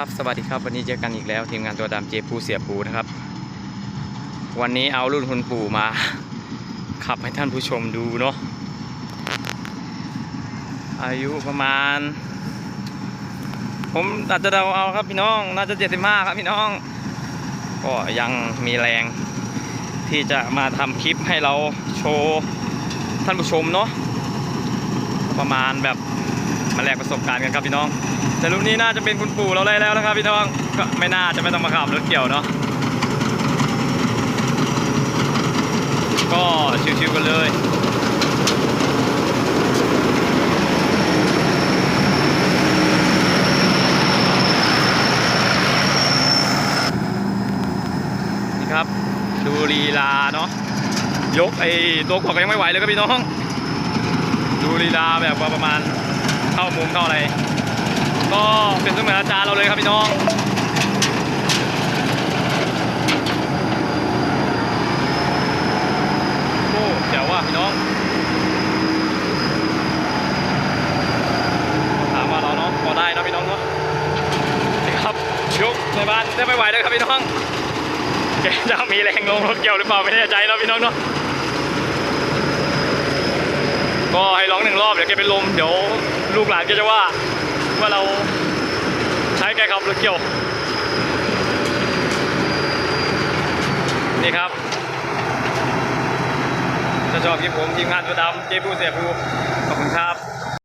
ครับสวัสดีครับวันนี้เจอกันอีกแล้วทีมงานตัวดำเจปูเสียปูนะครับ วันนี้เอารุ่นคุณปู่มา ขับให้ท่านผู้ชมดูเนาะอายุประมาณ ผมอาจจะเดาเอาครับพี่น้อง น่าจะ75ครับพี่น้อง ก็ยังมีแรง ที่จะมาทำคลิปให้เราโชว์ท่านผู้ชมเนาะประมาณแบบ มาแลกประสบการณ์กันครับพี่น้อง แต่รุ่นนี้น่าจะเป็นคุณปู่เราเลยแล้วนะครับพี่น้องก็ไม่น่าจะไม่ต้องมาขับรถเกี่ยวเนาะก็ชิวๆกันเลยนี่ครับดูลีลาเนาะยกไอ้ตัวกวกยังไม่ไหวเลยครับพี่น้อง ดูลีลาแบบว่าประมาณ เข้ามุมเข้าอะไร ก็เป็นเสมือนอาจารย์เราเลยครับพี่น้องโอ้เจ๋วว่ะพี่น้องถามว่าเราเนาะพอได้นะพี่น้องเนาะนี่ครับยกในบ้านได้ไม่ไหวเลยครับพี่น้องแกจะมีแรงลงรถเกี่ยวหรือเปล่าไม่แน่ใจนะพี่น้องเนาะก็ให้ร้องหนึ่งรอบเดี๋ยวแกเป็นลมเดี๋ยว ลูกหลานก็จะว่าว่าเราใช้แกขับรถเกี่ยว นี่ครับ ถ้าชอบคลิปผมทีมงานตัวดำเจ๊ผู้เสียผู้ขอบคุณครับ